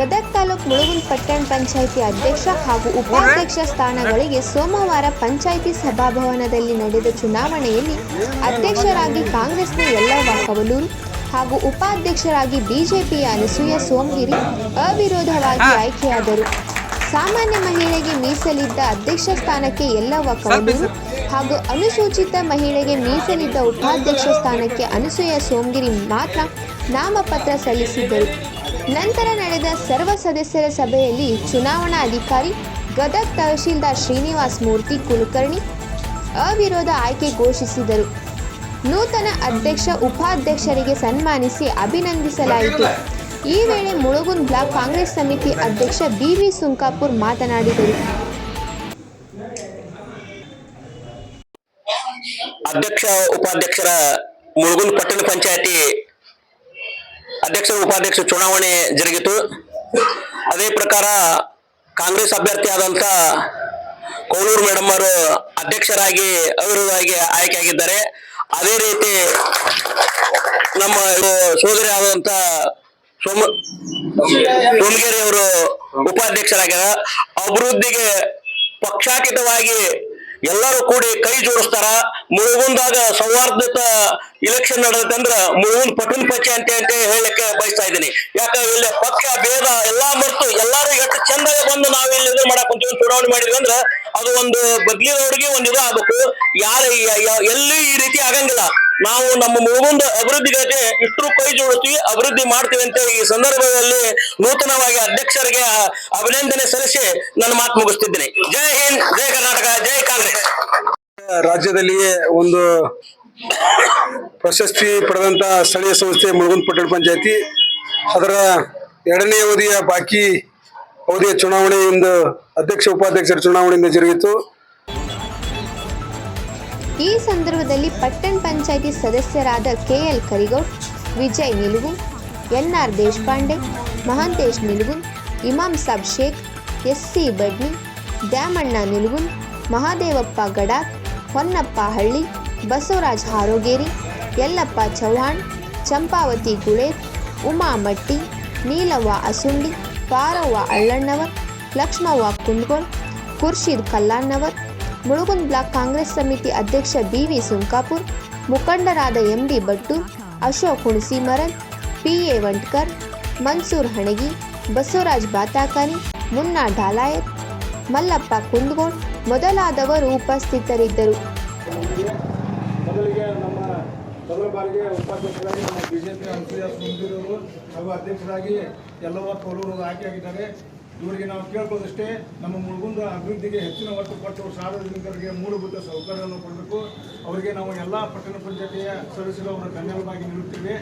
ಗದಗ ತಾಲೂಕು ಮುಳುಗುಂದ್ ಪಟ್ಟಣ ಪಂಚಾಯಿತಿ ಅಧ್ಯಕ್ಷ ಹಾಗೂ ಉಪಾಧ್ಯಕ್ಷ ಸ್ಥಾನಗಳಿಗೆ ಸೋಮವಾರ ಪಂಚಾಯಿತಿ ಸಭಾಭವನದಲ್ಲಿ ನಡೆದ ಚುನಾವಣೆಯಲ್ಲಿ ಅಧ್ಯಕ್ಷರಾಗಿ ಕಾಂಗ್ರೆಸ್ನ ಯಲ್ಲವ್ವ ಕವಲೂರು ಹಾಗೂ ಉಪಾಧ್ಯಕ್ಷರಾಗಿ ಬಿಜೆಪಿಯ ಅನಸೂಯ ಸೋಮಗಿರಿ ಅವಿರೋಧವಾಗಿ ಆಯ್ಕೆಯಾದರು. ಸಾಮಾನ್ಯ ಮಹಿಳೆಗೆ ಮೀಸಲಿದ್ದ ಅಧ್ಯಕ್ಷ ಸ್ಥಾನಕ್ಕೆ ಎಲ್ಲ ವಕಾಲರು ಹಾಗೂ ಅನುಸೂಚಿತ ಮಹಿಳೆಗೆ ಮೀಸಲಿದ್ದ ಉಪಾಧ್ಯಕ್ಷ ಸ್ಥಾನಕ್ಕೆ ಅನಸೂಯ ಸೋಮಗಿರಿ ಮಾತ್ರ ನಾಮಪತ್ರ ಸಲ್ಲಿಸಿದ್ದರು. ನಂತರ ನಡೆದ ಸರ್ವ ಸದಸ್ಯರ ಸಭೆಯಲ್ಲಿ ಚುನಾವಣಾ ಅಧಿಕಾರಿ ಗದಗ್ ತಹಶೀಲ್ದಾರ್ ಶ್ರೀನಿವಾಸ್ ಮೂರ್ತಿ ಕುಲಕರ್ಣಿ ಅವಿರೋಧ ಆಯ್ಕೆ ಘೋಷಿಸಿದರು. ನೂತನ ಅಧ್ಯಕ್ಷ ಉಪಾಧ್ಯಕ್ಷರಿಗೆ ಸನ್ಮಾನಿಸಿ ಅಭಿನಂದಿಸಲಾಯಿತು. ಈ ವೇಳೆ ಮುಳುಗುನ್ ಬ್ಲಾಕ್ ಕಾಂಗ್ರೆಸ್ ಸಮಿತಿ ಅಧ್ಯಕ್ಷ ಬಿವಿ ಸುಂಕಾಪುರ್ ಮಾತನಾಡಿದರು. ಅಧ್ಯಕ್ಷ, ಉಪಾಧ್ಯಕ್ಷರ ಮುಳುಗುನ್ ಪಟ್ಟಣ ಪಂಚಾಯತಿ ಅಧ್ಯಕ್ಷ ಉಪಾಧ್ಯಕ್ಷ ಚುನಾವಣೆ ಜರುಗಿತು. ಅದೇ ಪ್ರಕಾರ ಕಾಂಗ್ರೆಸ್ ಅಭ್ಯರ್ಥಿ ಆದಂತ ಕೋಲೂರು ಮೇಡಮ್ ಅವರು ಅಧ್ಯಕ್ಷರಾಗಿ ಅವಿರೋಧವಾಗಿ ಆಯ್ಕೆಯಾಗಿದ್ದಾರೆ. ಅದೇ ರೀತಿ ನಮ್ಮ ಸೋದರಿ ಆದಂತ ಸೋಮ ಸೋಮಗಿರಿ ಅವರು ಉಪಾಧ್ಯಕ್ಷರಾಗ್ಯಾರ. ಅಭಿವೃದ್ಧಿಗೆ ಪಕ್ಷಾತೀತವಾಗಿ ಎಲ್ಲರೂ ಕೂಡಿ ಕೈ ಜೋಡಿಸ್ತಾರ. ಮುಳುಗುಂದಾಗ ಸೌಹಾರ್ದತ ಇಲೆಕ್ಷನ್ ನಡೆದಂದ್ರ ಮುಳುಗುಂದ್ ಪಟ್ಟಣ ಅಂತೆ ಅಂತ ಹೇಳಕ್ಕೆ ಬಯಸ್ತಾ ಇದ್ದೀನಿ. ಯಾಕ ಇಲ್ಲಿ ಪಕ್ಷ, ಭೇದ ಎಲ್ಲಾ ಮರ್ತು ಎಲ್ಲಾರು ಎಷ್ಟು ಚಂದ ಬಂದು ನಾವು ಇಲ್ಲಿ ಇದು ಮಾಡಕ್ ಚುನಾವಣೆ ಮಾಡಿದ್ವಿ ಅಂದ್ರ ಅದು ಒಂದು ಬದ್ಲಿದವ್ರಿಗೆ ಒಂದು ಇದು ಆಗ್ಬೇಕು ಯಾರ ಎಲ್ಲಿ ಈ ರೀತಿ ಆಗಂಗಿಲ್ಲ. ನಾವು ನಮ್ಮ ಮುಗುಂದ ಅಭಿವೃದ್ಧಿಗಾಗಿ ಇಷ್ಟರು ಕೈ ಜೋಡುತ್ತೀವಿ ಅಭಿವೃದ್ಧಿ ಮಾಡ್ತೀವಿ ಅಂತ ಈ ಸಂದರ್ಭದಲ್ಲಿ ನೂತನವಾಗಿ ಅಧ್ಯಕ್ಷರಿಗೆ ಅಭಿನಂದನೆ ಸಲ್ಲಿಸಿ ನನ್ನ ಮಾತು ಮುಗಿಸ್ತಿದ್ದೇನೆ. ಜೈ ಹಿಂದ್, ಜೈ ಕರ್ನಾಟಕ, ಜೈ ಕಾಂಗ್ರೆಸ್. ರಾಜ್ಯದಲ್ಲಿಯೇ ಒಂದು ಪ್ರಶಸ್ತಿ ಪಡೆದಂತ ಸ್ಥಳೀಯ ಸಂಸ್ಥೆ ಮುಳುಗುಂದ ಪಟ್ಟಣ ಪಂಚಾಯತಿ. ಅದರ ಎರಡನೇ ಅವಧಿಯ ಬಾಕಿ ಅವಧಿಯ ಚುನಾವಣೆಯಿಂದ ಅಧ್ಯಕ್ಷ, ಉಪಾಧ್ಯಕ್ಷರ ಚುನಾವಣೆಯಿಂದ ಜರುಗಿತು. ಈ ಸಂದರ್ಭದಲ್ಲಿ ಪಟ್ಟಣ ಪಂಚಾಯಿತಿ ಸದಸ್ಯರಾದ KL Karigowd, Vijay Nilugu, NR Deshpande, Mahantesh Nilugun Imam Sab Sheikh, SC Badni, Dyamanna Nilugun Mahadevappa Gadak Honnappa Halli, Basavaraj Harogeri, Yallappa Chauhan Champavati Guler, Uma Matti, Neelavva Asundi, Paravva Allannavar Lakshmavva Kundagol Khurshid Kallannavar Mulugund block Congress ಸಮಿತಿ ಅಧ್ಯಕ್ಷ BV Sunkapur, ಮುಖಂಡರಾದ MD Bhattu, Ashok Hunasimaran P A Vantkar, Mansoor Hanagi, Basavaraj Batakani, Munna Dhalayat Mallappa ಕುಂದಗೋಡ್ ಮೊದಲಾದವರು ಉಪಸ್ಥಿತರಿದ್ದರು. ಮೊದಲಿಗೆ ನಮ್ಮ ಮೊದಲ ಬಾರಿಗೆ ಉಪಾಧ್ಯಕ್ಷರಾಗಿ ನಮ್ಮ ಬಿಜೆಪಿ ಅನುಸೂಯ ಸುಂದಿರವರು ಹಾಗೂ ಅಧ್ಯಕ್ಷರಾಗಿ ಎಲ್ಲವ ಕೋಲೂರು ಆಯ್ಕೆಯಾಗಿದ್ದಾರೆ ಇವರಿಗೆ ನಾವು ಕೇಳ್ಕೊಳ್ಳೋದಷ್ಟೇ, ನಮ್ಮ ಮುಳುಗುಂದ ಅಭಿವೃದ್ಧಿಗೆ ಹೆಚ್ಚಿನ ಒತ್ತು ಕೊಟ್ಟು ಸಾರ್ವಜನಿಕರಿಗೆ ಮೂಲಭೂತ ಸೌಕರ್ಯವನ್ನು ಕೊಡಬೇಕು. ಅವರಿಗೆ ನಾವು ಎಲ್ಲ ಪಟ್ಟಣ ಪಂಚಾಯತಿಯ ಸದಸ್ಯರು ಅವರ ಬೆನ್ನೆಲುಬಾಗಿ ನಿಲ್ಲುತ್ತೇವೆ